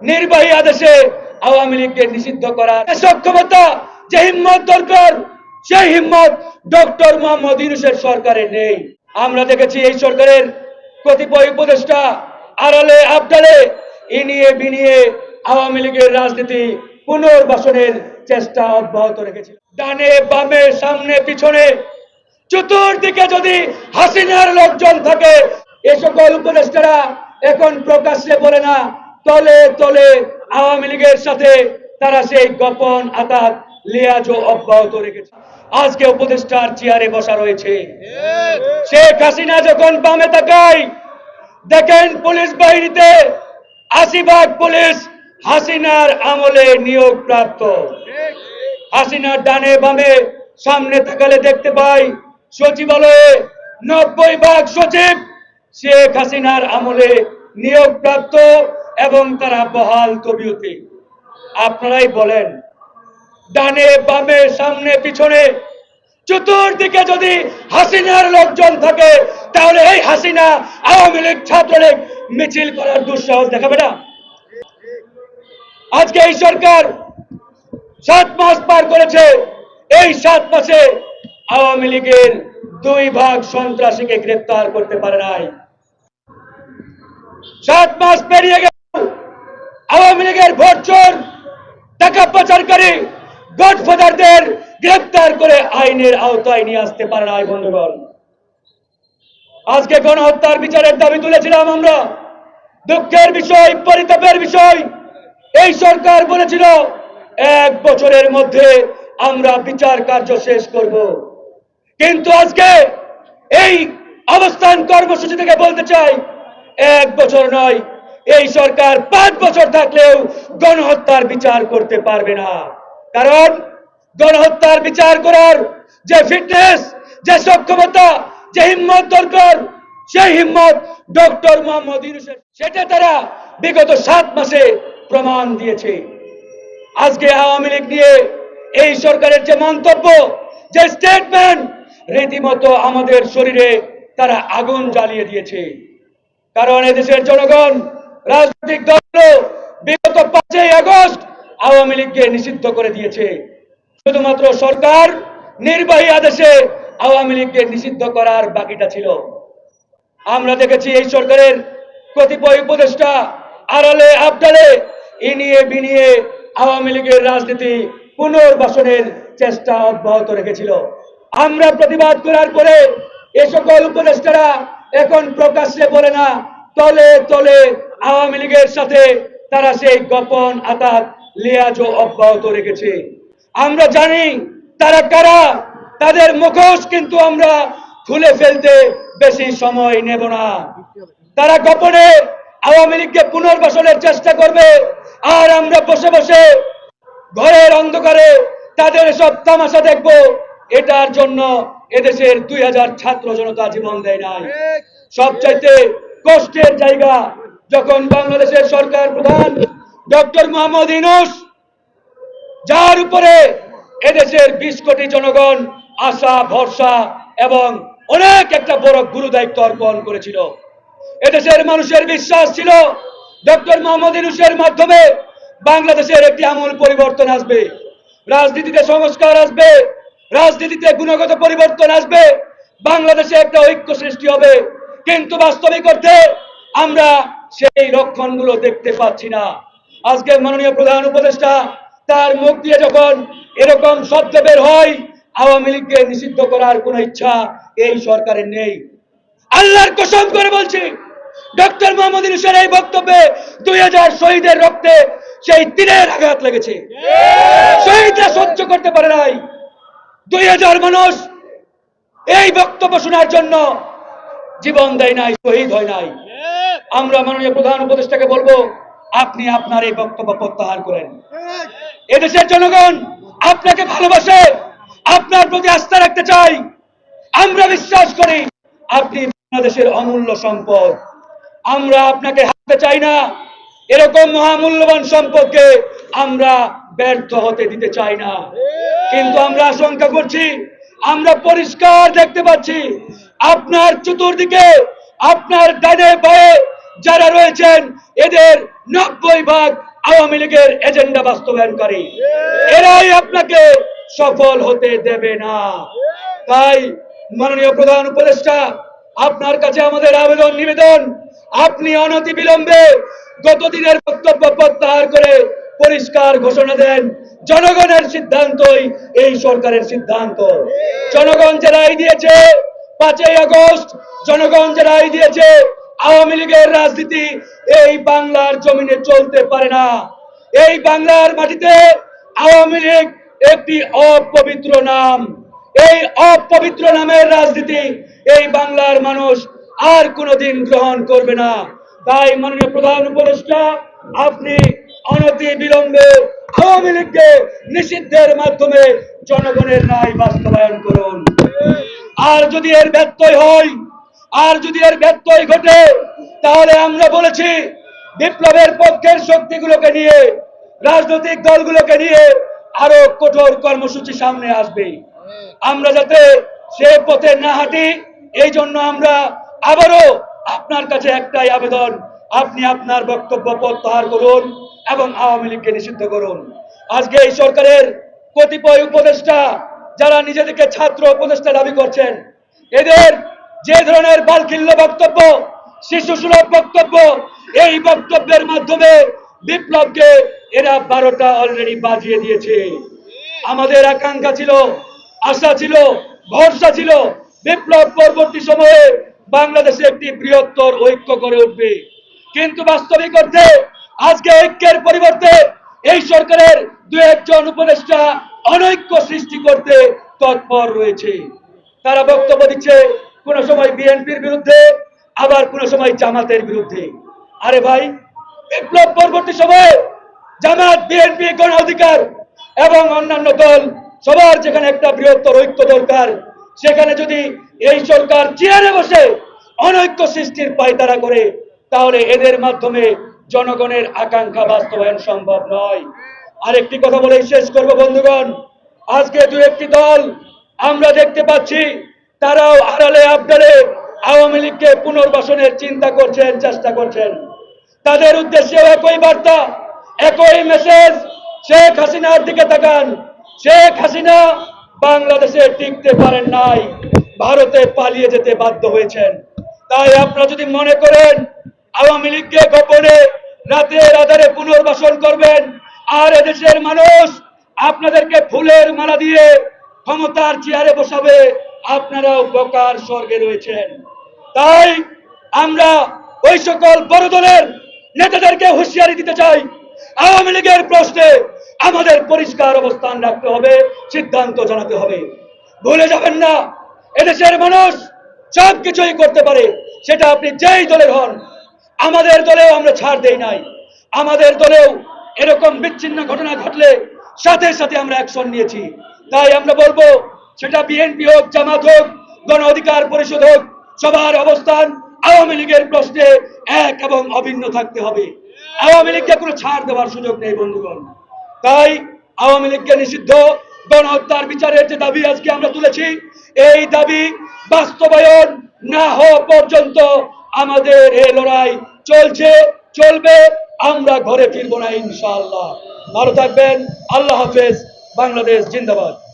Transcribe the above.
নির্বাহী আদেশে আওয়ামী লীগকে নিষিদ্ধ করার সক্ষমতা, যে হিম্মত দরকার, সেই হিম্মত ডক্টর মোহাম্মদ ইউনুসের সরকারের নেই। আমরা দেখেছি এই সরকারের কতিপয় উপদেষ্টা আড়ালে, আবডালে ইনিয়ে বিনিয়ে আওয়ামী লীগের রাজনীতি পুনর্বাসনের চেষ্টা অব্যাহত রেখেছিল ডানে, বামে, সামনে, পিছনে, চতুর্দিকে যদি হাসিনার লোকজন থাকে, এ সকল উপদেষ্টারা এখন প্রকাশ্যে বলে না তলে তলে আওয়ামী লীগের সাথে তারা সেই গোপন আতাত লিয়াজও অব্যাহত রেখেছে। আজকে উপদেষ্টার চেয়ারে বসা রয়েছে। শেখ হাসিনা যখন বামে তাকায়, দেখেন পুলিশ বাহিনীতে আশি ভাগ পুলিশ হাসিনার আমলে নিয়োগ প্রাপ্ত হাসিনার ডানে বামে সামনে তাকালে দেখতে পাই, সচিবালয়ে নব্বই ভাগ সচিব শেখ হাসিনার আমলে নিয়োগ প্রাপ্ত এবং তারা বহাল তবিয়তে আপনারাই বলেন, ডানে, বামে, সামনে, পিছনে, চতুর্দিকে যদি হাসিনার লোকজন থাকে, তাহলে এই হাসিনা আওয়ামী লীগ, ছাত্রলীগ মিছিল করার দুঃসাহস দেখাবে না। আজকে এই সরকার সাত মাস পার করেছে। এই সাত মাসে আওয়ামী লীগের দুই ভাগ সন্ত্রাসীকে গ্রেপ্তার করতে পারে নাই। সাত মাস পেরিয়ে গেল আওয়ামী লীগের ভোট চোর, টাকা পাচারকারী গডফাদারদের গ্রেপ্তার করে আইনের আওতায় নিয়ে আসতে পারে না বন্ধুগণ। আজকে গণহত্যার বিচারের দাবি তুলেছিলাম আমরা। দুঃখের বিষয়, পরিতাপের বিষয়, এই সরকার বলেছিল, এক বছরের মধ্যে আমরা বিচার কার্য শেষ করব। কিন্তু আজকে এই অবস্থান কর্মসূচি থেকে বলতে চাই, এক বছর নয় এই সরকার পাঁচ বছর থাকলেও গণহত্যার বিচার করতে পারবে না। কারণ গণহত্যার বিচার করার যে ফিটনেস যে সক্ষমতা, যে হিম্মত দরকার, সেই হিম্মত ডক্টর মোহাম্মদ ইউনুসের, সেটা তারা বিগত সাত মাসে প্রমাণ দিয়েছে। আজকে আওয়ামী লীগ নিয়ে এই সরকারের যে মন্তব্য, যে স্টেটমেন্ট রীতিমতো আমাদের শরীরে তারা আগুন জ্বালিয়ে দিয়েছে। কারণ এদেশের জনগণ রাজনৈতিক দল বিগত পাঁচই আগস্ট আওয়ামী লীগকে নিষিদ্ধ করে দিয়েছে। শুধুমাত্র সরকার নির্বাহী আদেশে আওয়ামী লীগকে নিষিদ্ধ করার বাকিটা ছিল। আমরা দেখেছি এই সরকারের কতিপয় উপদেষ্টা আড়ালে, আবডালে ইনিয়ে বিনিয়ে আওয়ামী লীগের রাজনীতি পুনর্বাসনের চেষ্টা অব্যাহত রেখেছিল। আমরা প্রতিবাদ করার পরে এ সকল উপদেষ্টারা এখন প্রকাশ্যে বলে না তলে তলে আওয়ামী লীগের সাথে তারা সেই গোপন আতাত লিয়াজও অব্যাহত রেখেছে। আমরা জানি তারা কারা, তাদের মুখোশ কিন্তু আমরা খুলে ফেলতে বেশি সময় নেব না। তারা গোপনে আওয়ামী লীগকে পুনর্বাসনের চেষ্টা করবে, আর আমরা বসে বসে ঘরের অন্ধকারে তাদের সব তামাশা দেখব। এটার জন্য এদেশের দুই হাজার ছাত্র জনতা জীবন দেয় নাই। সবচাইতে কষ্টের জায়গা যখন বাংলাদেশের সরকার প্রধান ডক্টর মোহাম্মদ ইনুস যার উপরে এদেশের বিশ কোটি জনগণ আশা, ভরসা এবং অনেক একটা বড় গুরু দায়িত্ব অর্পণ করেছিল। এদেশের মানুষের বিশ্বাস ছিল ডক্টর মোহাম্মদ ইনুসের মাধ্যমে বাংলাদেশের একটি আমূল পরিবর্তন আসবে, রাজনীতিতে সংস্কার আসবে, রাজনীতিতে গুণগত পরিবর্তন আসবে, বাংলাদেশে একটা ঐক্য সৃষ্টি হবে। কিন্তু বাস্তবিক অর্থে আমরা সেই লক্ষণগুলো দেখতে পাচ্ছি না। আজকে মাননীয় প্রধান উপদেষ্টা তার মুখ দিয়ে যখন এরকম শব্দ বের হয়, আওয়ামী লীগকে নিষিদ্ধ করার কোনো ইচ্ছা এই সরকারের নেই। আল্লাহর কসম করে বলছি, ডক্টর মোহাম্মদ ইউনুসের এই বক্তব্যে দুই হাজার শহীদের রক্তে সেই তীরের আঘাত লেগেছে। শহীদরা সহ্য করতে পারে নাই। দুই হাজার মানুষ এই বক্তব্য শোনার জন্য জীবন দেয় নাই শহীদ হয় নাই। আমরা মাননীয় প্রধান উপদেষ্টাকে বলব আপনি আপনার এই বক্তব্য প্রত্যাহার করেন। এদেশের জনগণ আপনাকে ভালোবাসে আপনার প্রতি আস্থা রাখতে চাই। আমরা বিশ্বাস করি আপনি বাংলাদেশের অমূল্য সম্পদ। আমরা আপনাকে হারাতে চাই না। এরকম মহামূল্যবান সম্পদকে আমরা ব্যর্থ হতে দিতে চাই না। কিন্তু আমরা আশঙ্কা করছি আমরা পরিষ্কার দেখতে পাচ্ছি আপনার চতুর্দিকে, আপনার ডানে বায়ে যারা রয়েছেন, এদের নব্বই ভাগ আওয়ামী লীগের এজেন্ডা বাস্তবায়নকারী। এরাই আপনাকে সফল হতে দেবে না। তাই মাননীয় প্রধান উপদেষ্টা, আপনার কাছে আমাদের আবেদন, নিবেদন, আপনি অনতি বিলম্বে গত দিনের বক্তব্য প্রত্যাহার করে পরিষ্কার ঘোষণা দেন, জনগণের সিদ্ধান্তই এই সরকারের সিদ্ধান্ত। জনগণ যে রায় দিয়েছে পাঁচই আগস্ট জনগণ যে রায় দিয়েছে আওয়ামী লীগের রাজনীতি, এই বাংলার জমিনে চলতে পারে না। এই বাংলার মাটিতে আওয়ামী লীগ একটি অপবিত্র নাম। এই অপবিত্র নামের রাজনীতি এই বাংলার মানুষ আর কোনোদিন গ্রহণ করবে না। তাই মাননীয় প্রধান উপদেষ্টা, আপনি অনতি বিলম্বে আওয়ামী লীগকে নিষিদ্ধের মাধ্যমে জনগণের রায় বাস্তবায়ন করুন। আর যদি এর ব্যত্যয় হয়, আর যদি এর ব্যত্যয় ঘটে, তাহলে আমরা বলেছি, বিপ্লবের পক্ষের শক্তিগুলোকে নিয়ে, রাজনৈতিক দলগুলোকে নিয়ে আরও কঠোর কর্মসূচি সামনে আসবে। আমরা যাতে সে পথে না হাঁটি, এই জন্য আমরা আবারও আপনার কাছে একটাই আবেদন, আপনি আপনার বক্তব্য প্রত্যাহার করুন এবং আওয়ামী লীগকে নিষিদ্ধ করুন। আজকে এই সরকারের কতিপয় উপদেষ্টা যারা নিজেদেরকে ছাত্র উপদেষ্টা দাবি করছেন, এদের যে ধরনের বালকিল্য বক্তব্য শিশু সুলভ বক্তব্য, এই বক্তব্যের মাধ্যমে বিপ্লবকে এরা বারোটা অলরেডি বাজিয়ে দিয়েছে। আমাদের আকাঙ্ক্ষা ছিল, আশা ছিল, ভরসা ছিল, বিপ্লব পরবর্তী সময়ে বাংলাদেশে একটি বৃহত্তর ঐক্য গড়ে উঠবে। কিন্তু বাস্তবিক অর্থে, আজকে ঐক্যের পরিবর্তে এই সরকারের দু একজন উপদেষ্টা অনৈক্য সৃষ্টি করতে তৎপর রয়েছে। তারা বক্তব্য দিচ্ছে, কোন সময় বিএনপির বিরুদ্ধে, আবার কোন সময় জামাতের বিরুদ্ধে। আরে ভাই, বিপ্লব পরবর্তী সময়ে জামাত, বিএনপি, গণ অধিকার এবং অন্যান্য দল, সবার যেখানে একটা বৃহত্তর ঐক্য দরকার, সেখানে যদি এই সরকার চেয়ারে বসে অনৈক্য সৃষ্টির পায়তারা করে, তাহলে এদের মাধ্যমে জনগণের আকাঙ্ক্ষা বাস্তবায়ন সম্ভব নয়। আরেকটি কথা বলেই শেষ করব, বন্ধুগণ। আজকে দু একটি দল আমরা দেখতে পাচ্ছি, তারাও আড়ালে আবডালে আওয়ামী লীগকে পুনর্বাসনের চিন্তা করছেন, চেষ্টা করছেন। তাদের উদ্দেশ্যে একই বার্তা, একই মেসেজ শেখ হাসিনার দিকে তাকান। শেখ হাসিনা বাংলাদেশে টিকতে পারেন নাই, ভারতে পালিয়ে যেতে বাধ্য হয়েছেন। তাই আপনারা যদি মনে করেন, আওয়ামী লীগকে গোপনে রাতের আধারে পুনর্বাসন করবেন আর এদেশের মানুষ আপনাদেরকে ফুলের মালা দিয়ে ক্ষমতার চেয়ারে বসাবে, আপনারাও বকার স্বর্গে রয়েছেন। তাই আমরা ওই সকল বড় দলের নেতাদেরকে হুঁশিয়ারি দিতে চাই। আওয়ামী লীগের প্রশ্নে আমাদের পরিষ্কার অবস্থান রাখতে হবে, সিদ্ধান্ত জানাতে হবে। ভুলে যাবেন না, এদেশের মানুষ সব কিছুই করতে পারে, সেটা আপনি যেই দলের হন। আমাদের দলেও আমরা ছাড় দেই নাই। আমাদের দলেও এরকম বিচ্ছিন্ন ঘটনা ঘটলে সাথে সাথে আমরা অ্যাকশন নিয়েছি। তাই আমরা বলব, সেটা বিএনপি হোক, জামাত হোক, গণ অধিকার পরিষদ হোক, সবার অবস্থান আওয়ামী লীগের প্রশ্নে এক এবং অভিন্ন থাকতে হবে। আওয়ামী লীগকে কোনো ছাড় দেওয়ার সুযোগ নেই, বন্ধুগণ। তাই আওয়ামী লীগকে নিষিদ্ধ, গণহত্যার বিচারের যে দাবি আজকে আমরা তুলেছি, এই দাবি বাস্তবায়ন না হওয়া পর্যন্ত আমাদের এই লড়াই চলছে, চলবে। আমরা ঘরে ফিরবো না ইনশাআল্লাহ। ভালো থাকবেন। আল্লাহ হাফেজ। বাংলাদেশ জিন্দাবাদ।